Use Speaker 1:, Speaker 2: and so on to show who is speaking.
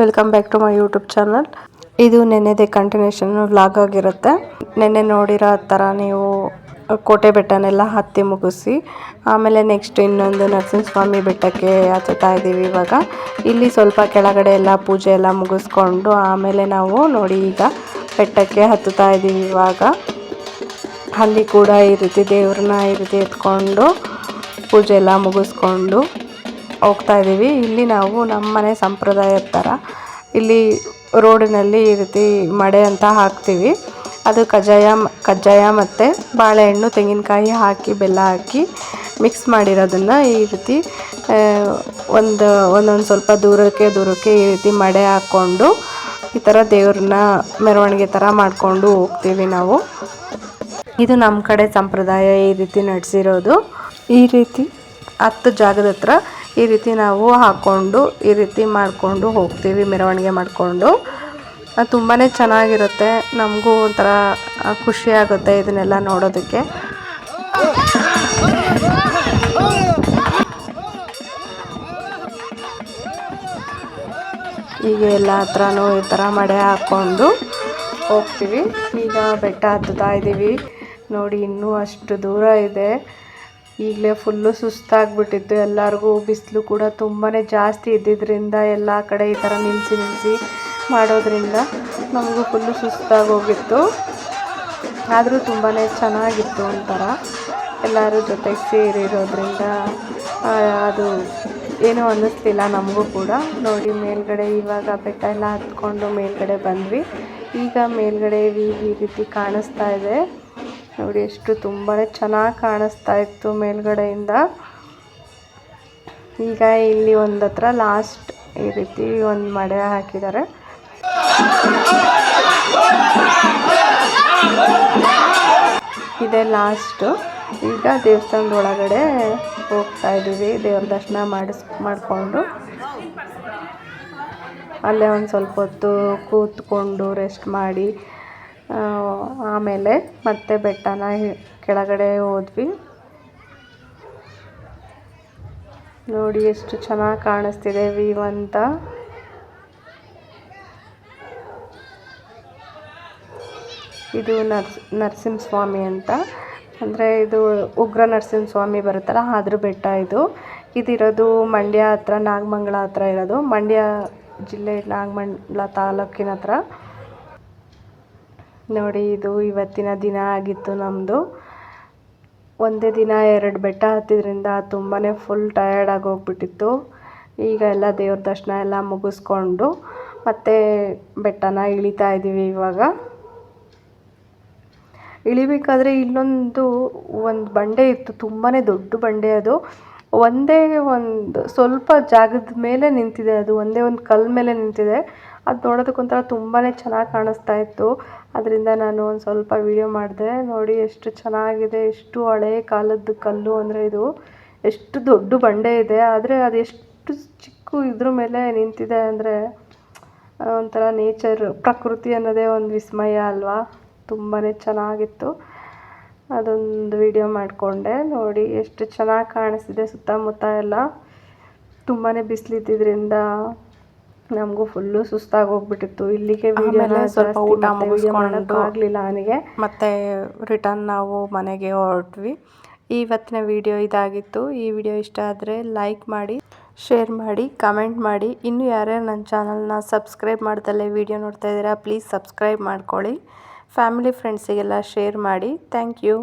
Speaker 1: Welcome back to my YouTube channel ಇದು ನೆನ್ನೆದೇ continuation vlog ಆಗಿರುತ್ತೆ. ನೆನ್ನೆ ನೋಡಿರೋ ಥರ ನೀವು ಕೋಟೆ ಬೆಟ್ಟನೆಲ್ಲ ಹತ್ತಿ ಮುಗಿಸಿ, ಆಮೇಲೆ ನೆಕ್ಸ್ಟ್ ಇನ್ನೊಂದು ನರಸಿಂಹಸ್ವಾಮಿ ಬೆಟ್ಟಕ್ಕೆ ಹತ್ತುತ್ತಾ ಇದ್ದೀವಿ ಇವಾಗ. ಇಲ್ಲಿ ಸ್ವಲ್ಪ ಕೆಳಗಡೆ ಎಲ್ಲ ಪೂಜೆ ಎಲ್ಲ ಮುಗಿಸ್ಕೊಂಡು, ಆಮೇಲೆ ನಾವು ನೋಡಿ ಈಗ ಬೆಟ್ಟಕ್ಕೆ ಹತ್ತುತ್ತಾ ಇದ್ದೀವಿ ಇವಾಗ. ಅಲ್ಲಿ ಕೂಡ ಈ ರೀತಿ ದೇವ್ರನ್ನ ಈ ರೀತಿ ಎತ್ಕೊಂಡು ಪೂಜೆ ಎಲ್ಲ ಮುಗಿಸ್ಕೊಂಡು ಹೋಗ್ತಾ ಇದ್ದೀವಿ. ಇಲ್ಲಿ ನಾವು ನಮ್ಮ ಮನೆ ಸಂಪ್ರದಾಯದ ಥರ ಇಲ್ಲಿ ರೋಡಿನಲ್ಲಿ ಈ ರೀತಿ ಮಡೆ ಅಂತ ಹಾಕ್ತೀವಿ. ಅದು ಕಜ್ಜಾಯ ಕಜ್ಜಾಯ ಮತ್ತು ಬಾಳೆಹಣ್ಣು, ತೆಂಗಿನಕಾಯಿ ಹಾಕಿ, ಬೆಲ್ಲ ಹಾಕಿ ಮಿಕ್ಸ್ ಮಾಡಿರೋದನ್ನು ಈ ರೀತಿ ಒಂದು, ಒಂದೊಂದು ಸ್ವಲ್ಪ ದೂರಕ್ಕೆ ದೂರಕ್ಕೆ ಈ ರೀತಿ ಮಡೆ ಹಾಕ್ಕೊಂಡು ಈ ಥರ ದೇವ್ರನ್ನ ಮೆರವಣಿಗೆ ಥರ ಮಾಡಿಕೊಂಡು ಹೋಗ್ತೀವಿ ನಾವು. ಇದು ನಮ್ಮ ಕಡೆ ಸಂಪ್ರದಾಯ ಈ ರೀತಿ ನಡೆಸಿರೋದು. ಈ ರೀತಿ ಹತ್ತು ಜಾಗದ ಹತ್ರ ಈ ರೀತಿ ನಾವು ಹಾಕ್ಕೊಂಡು ಈ ರೀತಿ ಮಾಡಿಕೊಂಡು ಹೋಗ್ತೀವಿ, ಮೆರವಣಿಗೆ ಮಾಡಿಕೊಂಡು. ತುಂಬಾ ಚೆನ್ನಾಗಿರುತ್ತೆ. ನಮಗೂ ಒಂಥರ ಖುಷಿ ಆಗುತ್ತೆ ಇದನ್ನೆಲ್ಲ ನೋಡೋದಕ್ಕೆ. ಈಗ ಎಲ್ಲ ಹತ್ರನೂ ಈ ಥರ ಮಡೆ ಹಾಕ್ಕೊಂಡು ಹೋಗ್ತೀವಿ. ಈಗ ಬೆಟ್ಟ ಹತ್ತುತ್ತಾ ಇದ್ದೀವಿ ನೋಡಿ, ಇನ್ನೂ ಅಷ್ಟು ದೂರ ಇದೆ. ಈಗಲೇ ಫುಲ್ಲು ಸುಸ್ತಾಗ್ಬಿಟ್ಟಿತ್ತು. ಎಲ್ಲರಿಗೂ ಬಿಸಿಲು ಕೂಡ ತುಂಬಾ ಜಾಸ್ತಿ ಇದ್ದಿದ್ದರಿಂದ ಎಲ್ಲ ಕಡೆ ಈ ಥರ ನಿಲ್ಲಿಸಿ ನಿಲ್ಲಿಸಿ ಮಾಡೋದ್ರಿಂದ ನಮಗೂ ಫುಲ್ಲು ಸುಸ್ತಾಗೋಗಿತ್ತು. ಆದರೂ ತುಂಬಾ ಚೆನ್ನಾಗಿತ್ತು ಒಂಥರ. ಎಲ್ಲರೂ ಜೊತೆಗೆ ಸೇರಿರೋದ್ರಿಂದ ಅದು ಏನೂ ಅನ್ನಿಸ್ಲಿಲ್ಲ ನಮಗೂ ಕೂಡ. ನೋಡಿ, ಮೇಲ್ಗಡೆ ಇವಾಗ ಬೆಟ್ಟ ಎಲ್ಲ ಹತ್ಕೊಂಡು ಮೇಲ್ಗಡೆ ಬಂದ್ವಿ. ಈಗ ಮೇಲ್ಗಡೆ ಈ ರೀತಿ ಕಾಣಿಸ್ತಾ ಇದೆ. ನೋಡಿ, ಎಷ್ಟು ತುಂಬಾ ಚೆನ್ನಾಗಿ ಕಾಣಿಸ್ತಾ ಇತ್ತು ಮೇಲ್ಗಡೆಯಿಂದ. ಈಗ ಇಲ್ಲಿ ಒಂದು ಹತ್ರ ಲಾಸ್ಟ್ ಈ ರೀತಿ ಒಂದು ಮಡೆ ಹಾಕಿದ್ದಾರೆ. ಇದೆ ಲಾಸ್ಟು ಈಗ ದೇವಸ್ಥಾನದ ಒಳಗಡೆ ಹೋಗ್ತಾ ಇದ್ದೀವಿ. ದೇವ್ರ ದರ್ಶನ ಮಾಡಿಸ್, ಮಾಡಿಕೊಂಡು. ಅಲ್ಲೇ ಒಂದು ಸ್ವಲ್ಪ ಹೊತ್ತು ಕೂತ್ಕೊಂಡು ರೆಸ್ಟ್ ಮಾಡಿ. ಆಮೇಲೆ ಮತ್ತೆ ಬೆಟ್ಟನ ಕೆಳಗಡೆ ಹೋದ್ವಿ. ನೋಡಿ ಎಷ್ಟು ಚೆನ್ನಾಗಿ ಕಾಣಿಸ್ತಿದೆ ವ್ಯೂ ಅಂತ. ಇದು ನರ್ಸ್, ನರಸಿಂಹಸ್ವಾಮಿ ಅಂತ. ಅಂದರೆ ಇದು ಉಗ್ರ ನರಸಿಂಹಸ್ವಾಮಿ ಬರುತ್ತಲ್ಲ ಅದ್ರ ಬೆಟ್ಟ ಇದು. ಇದಿರೋದು ಮಂಡ್ಯ ಹತ್ರ, ನಾಗಮಂಗಲ ಹತ್ರ ಇರೋದು. ಮಂಡ್ಯ ಜಿಲ್ಲೆ ನಾಗಮಂಗಲ ತಾಲೂಕಿನ ಹತ್ರ. ನೋಡಿ, ಇದು ಇವತ್ತಿನ ದಿನ ಆಗಿತ್ತು ನಮ್ಮದು ಒಂದೇ ದಿನ ಎರಡು ಬೆಟ್ಟ ಹತ್ತಿದ್ರಿಂದ ತುಂಬಾ ಫುಲ್ ಟಯರ್ಡ್ ಆಗೋಗ್ಬಿಟ್ಟಿತ್ತು ಈಗ ಎಲ್ಲ ದೇವ್ರ ದರ್ಶನ ಎಲ್ಲ ಮುಗಿಸ್ಕೊಂಡು ಮತ್ತೆ ಬೆಟ್ಟನ ಇಳಿತಾ ಇದ್ದೀವಿ ಇವಾಗ. ಇಳಿಬೇಕಾದ್ರೆ ಇಲ್ಲೊಂದು ಒಂದು ಬಂಡೆ ಇತ್ತು ತುಂಬಾ ದೊಡ್ಡ ಬಂಡೆ ಅದು. ಒಂದೇ ಒಂದು ಸ್ವಲ್ಪ ಜಾಗದ ಮೇಲೆ ನಿಂತಿದೆ ಅದು, ಒಂದೇ ಒಂದು ಕಲ್ಲು ಮೇಲೆ ನಿಂತಿದೆ. ಅದು ನೋಡೋದಕ್ಕೆ ಒಂಥರ ತುಂಬಾ ಚೆನ್ನಾಗಿ ಕಾಣಿಸ್ತಾ ಇತ್ತು. ಅದರಿಂದ ನಾನು ಒಂದು ಸ್ವಲ್ಪ ವೀಡಿಯೋ ಮಾಡಿದೆ. ನೋಡಿ ಎಷ್ಟು ಚೆನ್ನಾಗಿದೆ, ಎಷ್ಟು ಹಳೇ ಕಾಲದ ಕಲ್ಲು ಅಂದರೆ ಇದು. ಎಷ್ಟು ದೊಡ್ಡ ಬಂಡೆ ಇದೆ. ಆದರೆ ಅದು ಎಷ್ಟು ಚಿಕ್ಕ ಇದ್ರ ಮೇಲೆ ನಿಂತಿದೆ ಅಂದರೆ ಒಂಥರ ನೇಚರ್ ಪ್ರಕೃತಿ ಅನ್ನೋದೇ ಒಂದು ವಿಸ್ಮಯ ಅಲ್ವಾ? ತುಂಬಾ ಚೆನ್ನಾಗಿತ್ತು. ಅದೊಂದು ವಿಡಿಯೋ ಮಾಡಿಕೊಂಡೆ. ನೋಡಿ ಎಷ್ಟು ಚೆನ್ನಾಗಿ ಕಾಣಿಸ್ತಿದೆ ಸುತ್ತಮುತ್ತ ಎಲ್ಲ. ತುಂಬಾ ಬಿಸಿಲಿದ್ದಿದ್ದರಿಂದ ನಮಗೂ ಫುಲ್ಲು ಸುಸ್ತಾಗಿ ಹೋಗ್ಬಿಟ್ಟಿತ್ತು ಇಲ್ಲಿಗೆ ಸ್ವಲ್ಪ ಊಟ ಮುಗಿಸ್ಕೊಂಡು ಆಗಲಿಲ್ಲ ನನಗೆ ಮತ್ತೆ ರಿಟರ್ನ್ ನಾವು ಮನೆಗೆ ಹೊರಟ್ವಿ. ಇವತ್ತಿನ ವಿಡಿಯೋ ಇದಾಗಿತ್ತು. ಈ ವಿಡಿಯೋ ಇಷ್ಟ ಆದರೆ ಲೈಕ್ ಮಾಡಿ ಶೇರ್ ಮಾಡಿ ಕಮೆಂಟ್ ಮಾಡಿ. ಇನ್ನು ಯಾರ್ಯಾರು ನನ್ನ ಚಾನಲ್ನ ಸಬ್ಸ್ಕ್ರೈಬ್ ಮಾಡ್ದಲ್ಲೇ ವಿಡಿಯೋ ನೋಡ್ತಾ ಇದ್ದೀರಾ ಪ್ಲೀಸ್ ಸಬ್ಸ್ಕ್ರೈಬ್ ಮಾಡ್ಕೊಳ್ಳಿ. ಫ್ಯಾಮಿಲಿ ಫ್ರೆಂಡ್ಸಿಗೆಲ್ಲ ಶೇರ್ ಮಾಡಿ. Thank you